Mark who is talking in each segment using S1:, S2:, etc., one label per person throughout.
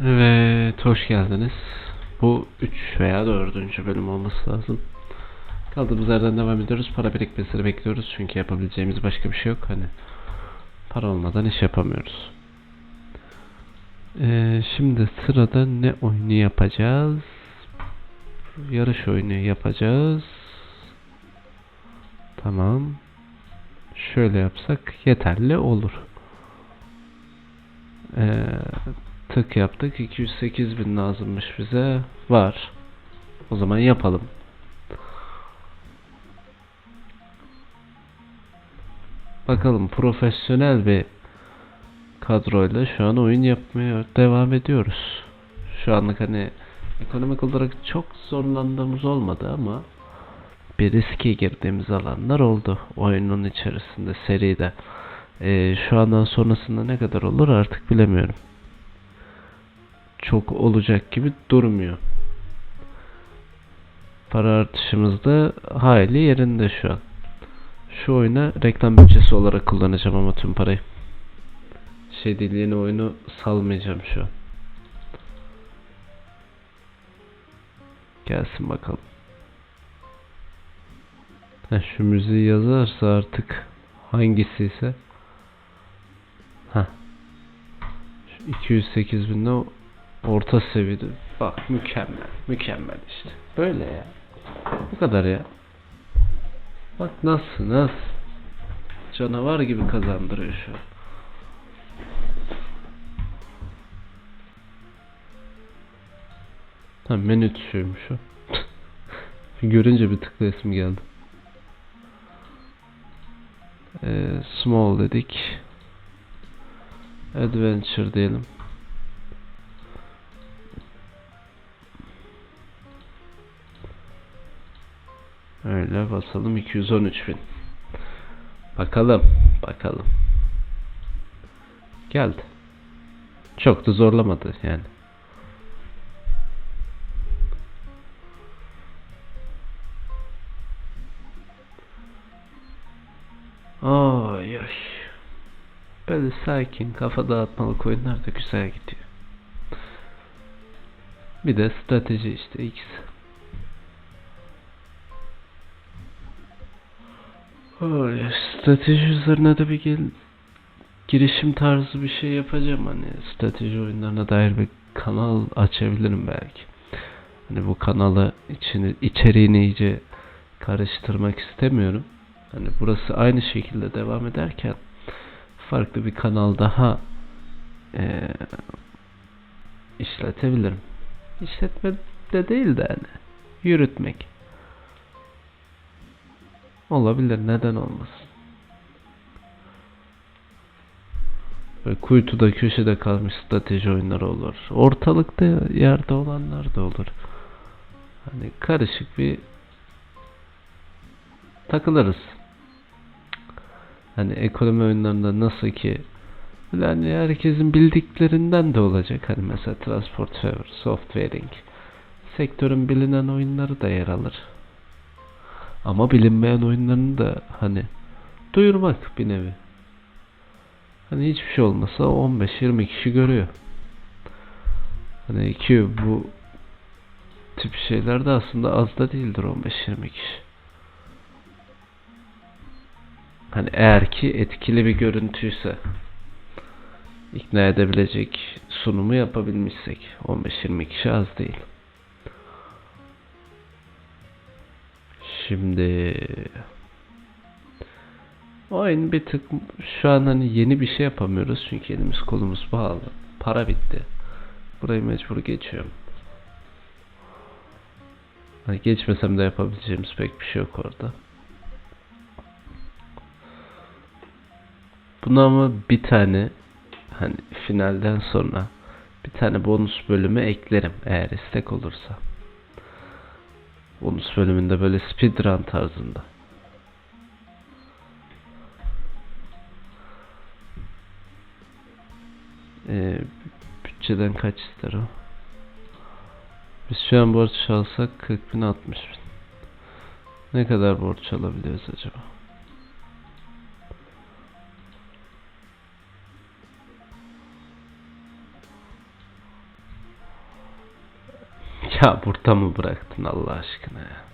S1: Evet, hoş geldiniz. Bu 3 veya 4. bölüm olması lazım. Kaldığımız yerden devam ediyoruz. Para birikmesini bekliyoruz çünkü yapabileceğimiz başka bir şey yok. Hani para olmadan iş yapamıyoruz. Ee, şimdi sırada ne oyunu yapacağız? Yarış oyunu yapacağız. Tamam. Şöyle yapsak yeterli olur. Ee, tık yaptık. 208 bin lazımmış bize. Var. O zaman yapalım. Bakalım profesyonel bir kadroyla şu an oyun yapmaya devam ediyoruz. Şu anlık hani ekonomik olarak çok zorlandığımız olmadı ama bir riske girdiğimiz alanlar oldu oyunun içerisinde seride. Ee, şu andan sonrasında ne kadar olur artık bilemiyorum. Çok olacak gibi durmuyor. Para artışımız da hayli yerinde şu an. Şu oyuna reklam bütçesi olarak kullanacağım ama tüm parayı. Şey değil yeni oyunu salmayacağım şu an. Gelsin bakalım. Ha, şu müziği yazarsa artık hangisi ise ha 208 binde orta seviyede. Bak mükemmel mükemmel işte. Böyle ya. Bu kadar ya. Bak nasıl nasıl? Canavar gibi kazandırıyor şu an. Ha menü tuşuymuş o. Görünce bir tıklayasım geldi. Ee, small dedik. Adventure diyelim öyle basalım 213 bin bakalım bakalım geldi çok da zorlamadı yani Ay ay. Böyle sakin kafa dağıtmalık oyunlar da güzel gidiyor. Bir de strateji işte ikisi. Strateji üzerine de bir gel girişim tarzı bir şey yapacağım hani strateji oyunlarına dair bir kanal açabilirim belki. Hani bu kanalı içini içeriğini iyice karıştırmak istemiyorum. Hani burası aynı şekilde devam ederken farklı bir kanal daha eee, işletebilirim. İşletme de değil de hani yürütmek. Olabilir neden olmasın. Böyle kuytuda köşede kalmış strateji oyunları olur. Ortalıkta yerde olanlar da olur. Hani karışık bir takılırız. Hani ekonomi oyunlarında nasıl ki hani herkesin bildiklerinden de olacak. Hani mesela Transport Fever, Softwaring. Sektörün bilinen oyunları da yer alır. Ama bilinmeyen oyunlarını da hani duyurmak bir nevi. Hani hiçbir şey olmasa 15-20 kişi görüyor. Hani ki bu tip şeyler de aslında az da değildir 15-20 kişi. Hani eğer ki etkili bir görüntüyse ikna edebilecek sunumu yapabilmişsek 15-20 kişi az değil. Şimdi oyun bir tık şu an hani yeni bir şey yapamıyoruz çünkü elimiz kolumuz bağlı. Para bitti. Burayı mecbur geçiyorum. Hani geçmesem de yapabileceğimiz pek bir şey yok orada. Buna ama bir tane hani finalden sonra bir tane bonus bölümü eklerim eğer istek olursa. Bonus bölümünde böyle speedrun tarzında. Ee, bütçeden kaç ister o? Biz şu an borç alsak 40 bin 60 bin. Ne kadar borç alabiliyoruz acaba? Ya burada mı bıraktın Allah aşkına ya?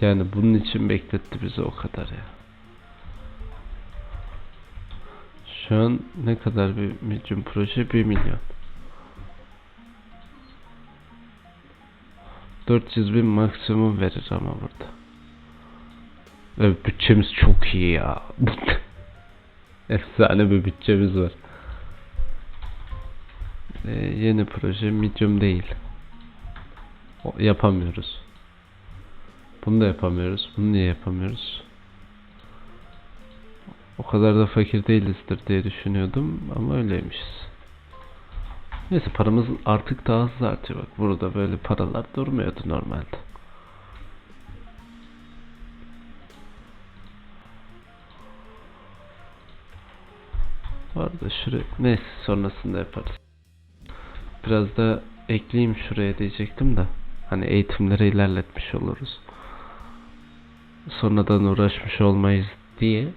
S1: Yani bunun için bekletti bizi o kadar ya. Şu an ne kadar bir medium proje? 1 milyon. 400 bin maksimum verir ama burada. Ve bütçemiz çok iyi ya. Efsane bir bütçemiz var. Ee, yeni proje medium değil. O, yapamıyoruz. Bunu da yapamıyoruz. Bunu niye yapamıyoruz? O kadar da fakir değilizdir diye düşünüyordum ama öyleymişiz. Neyse paramız artık daha hızlı artıyor bak. Burada böyle paralar durmuyordu normalde. Bu arada şuraya neyse sonrasında yaparız. Biraz da ekleyeyim şuraya diyecektim de. Hani eğitimleri ilerletmiş oluruz. Sonradan uğraşmış olmayız diye.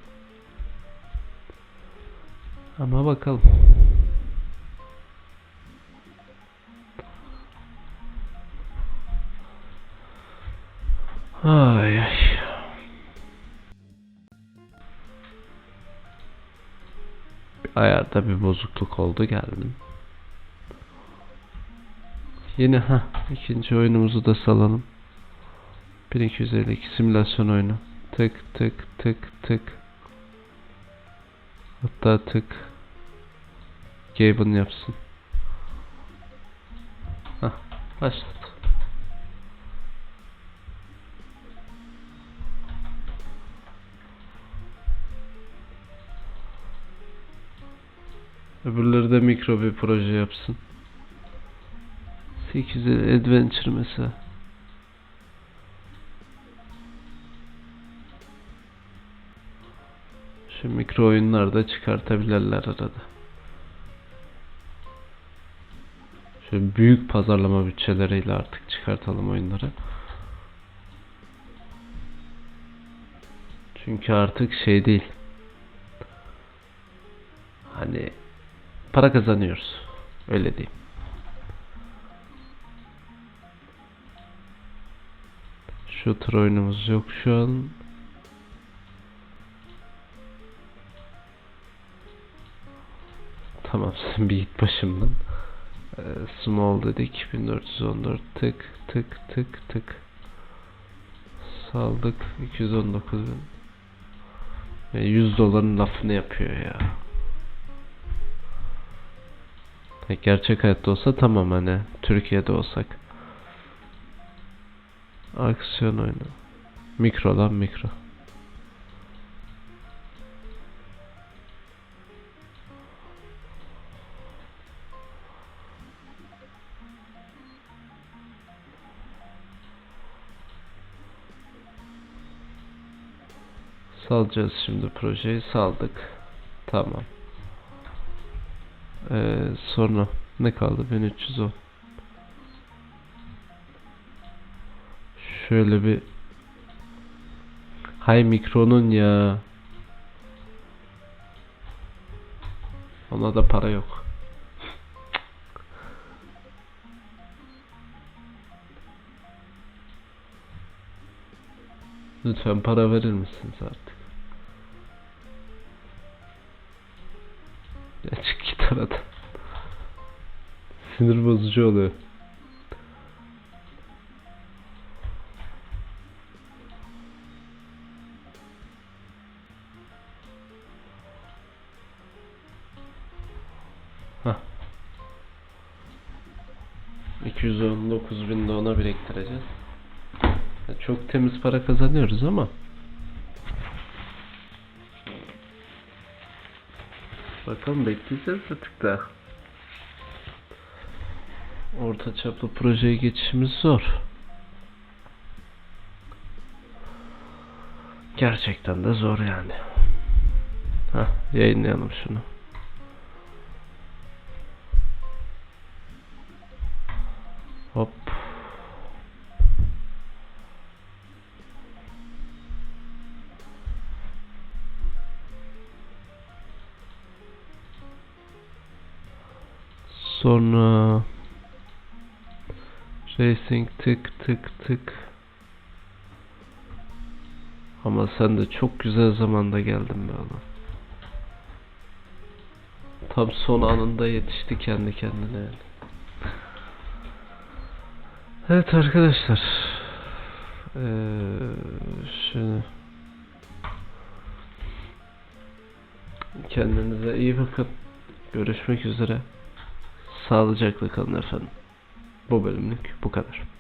S1: Ama bakalım. Ay ay. Ayarda bir bozukluk oldu geldim. Yine ha ikinci oyunumuzu da salalım. 1252 simülasyon oyunu. Tık tık tık tık. Hatta tık. Gaben yapsın. Hah başladı. Öbürleri de mikro bir proje yapsın. 8 adventure mesela. Şu mikro oyunlar da çıkartabilirler arada. Şöyle büyük pazarlama bütçeleriyle artık çıkartalım oyunları. Çünkü artık şey değil. Hani para kazanıyoruz. Öyle diyeyim. Tür oyunumuz yok şu an. Tamam sen bir git başımdan. Ee, small dedik 1414 tık tık tık tık. Saldık 219 bin. E, 100 doların lafını yapıyor ya. Gerçek hayatta olsa tamam hani Türkiye'de olsak. Aksiyon oyunu. Mikro lan mikro. Salacağız şimdi projeyi saldık. Tamam. Ee, sonra ne kaldı? 1310. Şöyle bir Hay mikronun ya. Ona da para yok. Lütfen para verir misiniz artık? Ya aradan. Sinir bozucu oluyor. Hah. 219 bin de ona biriktireceğiz. Çok temiz para kazanıyoruz ama Bakalım bekleyeceğiz artık da. Orta çaplı projeye geçişimiz zor. Gerçekten de zor yani. Hah, yayınlayalım şunu. Hop. Sonra Racing tık tık tık. Ama sen de çok güzel zamanda geldin be oğlum. Tam son anında yetişti kendi kendine yani. Evet arkadaşlar. Ee, şimdi kendinize iyi bakın. Görüşmek üzere. Sağlıcakla kalın efendim. Bu bölümlük bu kadar.